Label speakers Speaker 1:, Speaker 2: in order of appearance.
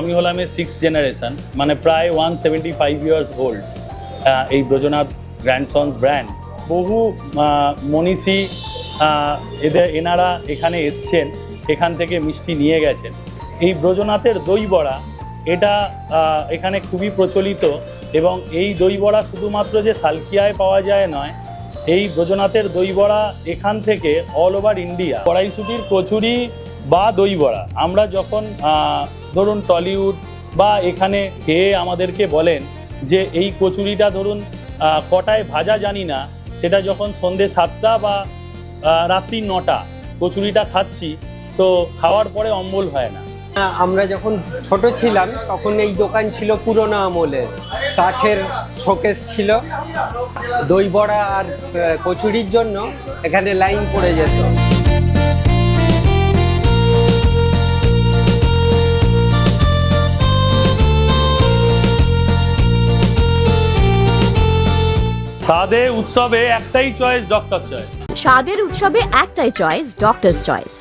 Speaker 1: আমি হলাম এই সিক্স জেনারেশন মানে প্রায় one seventy five years old এই ব্রজনাথ গ্র্যান্ডসন্স ব্র্যান্ড বহু মনীষী এদের, এনারা এখানে এসছেন, এখান থেকে মিষ্টি নিয়ে গেছেন। এই ব্রজনাথের দই বড়া এটা এখানে খুবই প্রচলিত এবং এই দই বড়া শুধুমাত্র যে সালকিয়ায় পাওয়া যায় নয়, এই ব্রজনাথের দই বড়া এখান থেকে অল ওভার ইন্ডিয়া কড়াইশুটির কচুরি বা দই বড়া আমরা যখন ধরুন টলিউড বা এখানে খেয়ে আমাদেরকে বলেন যে এই কচুরিটা ধরুন কটায় ভাজা জানি না, সেটা যখন সন্ধে সাতটা বা রাত্রি নটা কচুরিটা খাচ্ছি, তো খাওয়ার পরে অম্বল হয় না।
Speaker 2: আমরা যখন ছোট ছিলাম, তখন এই দোকান ছিল পুরোনো আমলের, কাঠের শোকেস ছিল। দই বড়া আর কচুরির জন্য এখানে লাইন পড়ে যেত।
Speaker 1: স্বাদে উৎসবে একটাই চয়েস ডক্টর চয়েস
Speaker 3: স্বাদের উৎসবে একটাই চয়েস ডক্টর চয়েস